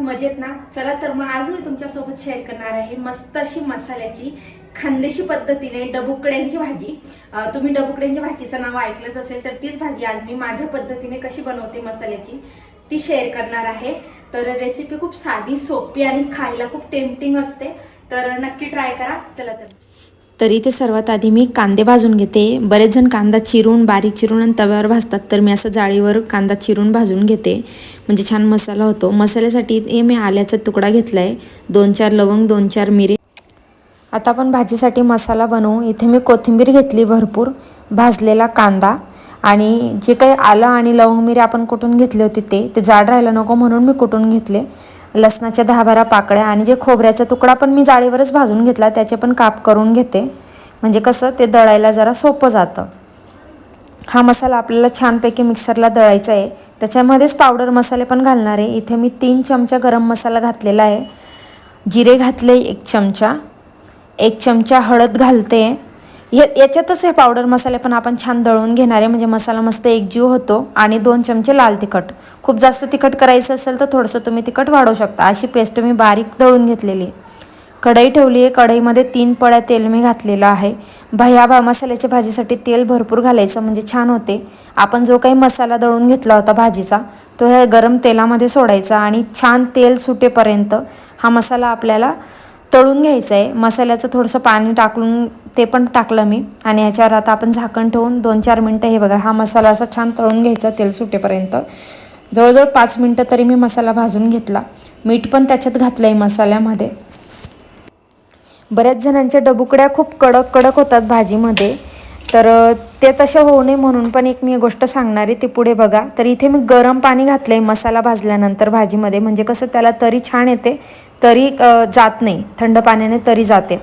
मजेत ना? चला तर मग आज मी तुमच्यासोबत शेअर करणार आहे मस्त अशी मसाल्याची खानदेशी पद्धतीने डबुकड्यांची भाजी. तुम्ही डबुकड्यांच्या भाजीचं नाव ऐकलंच असेल तर तीच भाजी आज मी माझ्या पद्धतीने कशी बनवते मसाल्याची ती शेअर करणार आहे. तर रेसिपी खूप साधी सोपी आणि खायला खूप टेम्पटिंग असते. तर नक्की ट्राय करा. चला तर. तर इथे सर्वात आधी मी कांदे भाजून घेते. बरेच जण कांदा चिरून बारीक चिरून आणि तव्यावर भाजतात तर मी असं जाळीवर कांदा चिरून भाजून घेते. म्हणजे छान मसाला होतो. मसाल्यासाठी हे मी आल्याचा तुकडा घेतला आहे दोन चार लवंग दोन चार मिरे आता आपण भाजीसाठी मसाला बनवू. इथे मी कोथिंबीर घेतली भरपूर भाजलेला कांदा आणि जे काही आलं आणि लवंग मिरी आपण कुटून घेतले होते ते ते जाड राहायला नको म्हणून मी कुटून घेतले. लसणाच्या दहा बारा पाकळ्या आणि जे खोबऱ्याचा तुकडा पण मी जाळीवरच भाजून घेतला त्याचे पण काप करून घेते. म्हणजे कसं ते दळायला जरा सोपं जातं. हा मसाला आपल्याला छानपैकी मिक्सरला दळायचा आहे. त्याच्यामध्येच पावडर मसाले पण घालणार आहे. इथे मी तीन चमचा गरम मसाला घातलेला आहे. जिरे घातले एक चमचा. एक चमचा हळद घालते. या याच्यातच हे पावडर मसाले पण आपण छान दळून घेणार आहे. म्हणजे मसाला मस्त एकजीव होतो. आणि दोन चमचे लाल तिखट. खूप जास्त तिखट करायचं असेल तर थोडंसं तुम्ही तिखट वाढवू शकता. अशी पेस्ट मी बारीक दळून घेतलेली. आहे कढई ठेवली आहे. कढईमध्ये तीन पळ्या तेल मी घातलेलं आहे. भया भा मसाल्याच्या भाजीसाठी तेल भरपूर घालायचं. म्हणजे छान होते. आपण जो काही मसाला दळून घेतला होता भाजीचा तो ह्या गरम तेलामध्ये सोडायचा. आणि छान तेल सुटेपर्यंत हा मसाला आपल्याला तळून घ्यायचं आहे मसाल्याचं थोडंसं पाणी टाकून ते पण टाकलं मी. आणि ह्याच्यावर आता आपण झाकण ठेवून दोन चार मिनटं हे बघा हा मसाला असा छान तळून घ्यायचा तेल सुटेपर्यंत. जवळजवळ पाच मिनटं तरी मी मसाला भाजून घेतला. मीठ पण त्याच्यात घातलं आहे मसाल्यामध्ये. बऱ्याच जणांच्या डबुकड्या खूप कडक कडक होतात भाजीमध्ये. तर ते तसे होऊ नये म्हणून पण एक मी गोष्ट सांगणार आहे ती पुढे बघा. तर इथे मी गरम पाणी घातलं आहे मसाला भाजल्यानंतर भाजीमध्ये. म्हणजे कसं त्याला तरी छान येते तरी जात नाही. थंड पाण्याने तरी जाते.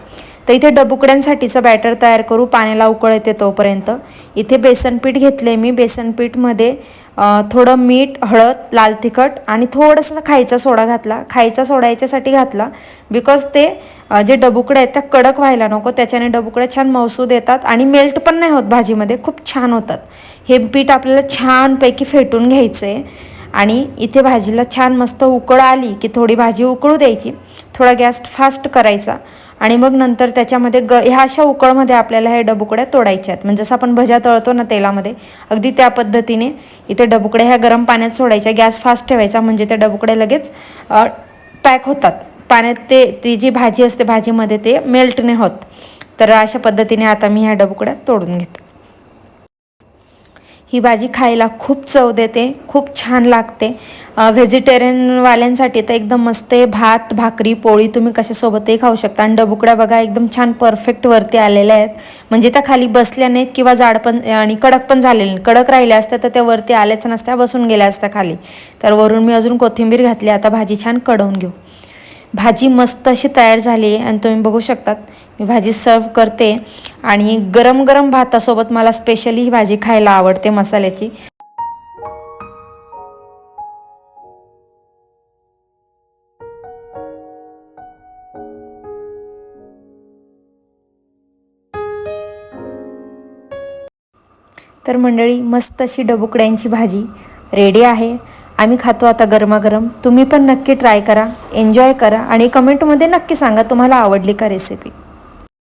तर इथे डबुकड्यांसाठीचं बॅटर तयार करू. पाण्याला उकळ येते तोपर्यंत. इथे बेसनपीठ घेतले मी. बेसनपीठमध्ये थोडं मीठ हळद लाल तिखट आणि थोडंसं खायचा सोडा घातला. खायचा सोडा याच्यासाठी घातला. बिकॉज ते जे डबुकडे आहेत त्या कडक व्हायला नको. त्याच्याने डबुकड्या छान मौसूद येतात आणि मेल्ट पण नाही होत भाजीमध्ये. खूप छान होतात. हे पीठ आपल्याला छानपैकी फेटून घ्यायचं आहे आणि इथे भाजीला छान मस्त उकळ आली की थोडी भाजी उकळू द्यायची. थोडा गॅस फास्ट करायचा. आणि मग नंतर त्याच्यामध्ये ग ह्या अशा उकळमध्ये आपल्याला हे डबुकड्या तोडायच्या आहेत. म्हणजे जसं आपण भज्या तळतो ना तेलामध्ये अगदी त्या पद्धतीने इथे डबुकड्या ह्या गरम पाण्यात सोडायच्या गॅस फास्ट ठेवायचा म्हणजे ते डबुकडे लगेच पॅक होतात. पाण्यात ते ती जी भाजी असते भाजीमध्ये ते मेल्ट नाही होत. तर अशा पद्धतीने आता मी ह्या डबुकड्या तोडून घेते. ही भाजी खायला खूप चव देते खूप छान लागते. व्हेजिटेरियनवाल्यांसाठी तर एकदम मस्त आहे. भात भाकरी पोळी तुम्ही कशासोबतही खाऊ शकता. आणि डबुकड्या बघा एकदम छान परफेक्ट वरती आलेल्या आहेत. म्हणजे त्या खाली बसल्या नाहीत किंवा जाड पण आणि कडक पण झालेले कडक राहिल्या असत्या तर त्या वरती आल्याच नसत्या बसून गेल्या असत्या खाली. तर वरून मी अजून कोथिंबीर घातली. आता भाजी छान कडवून घेऊ. भाजी मस्त अशी तयार झाली आहे आणि तुम्ही बघू शकतात मी भाजी सर्व करते आणि गरम गरम भातासोबत मला स्पेशली ही भाजी खायला आवडते मसाल्याची. तर मंडळी मस्त अशी डबुकड्यांची भाजी रेडी आहे. आम्ही खातो आता गरमागरम. तुम्ही पण नक्की ट्राय करा एन्जॉय करा आणि कमेंटमध्ये नक्की सांगा तुम्हाला आवडली का रेसिपी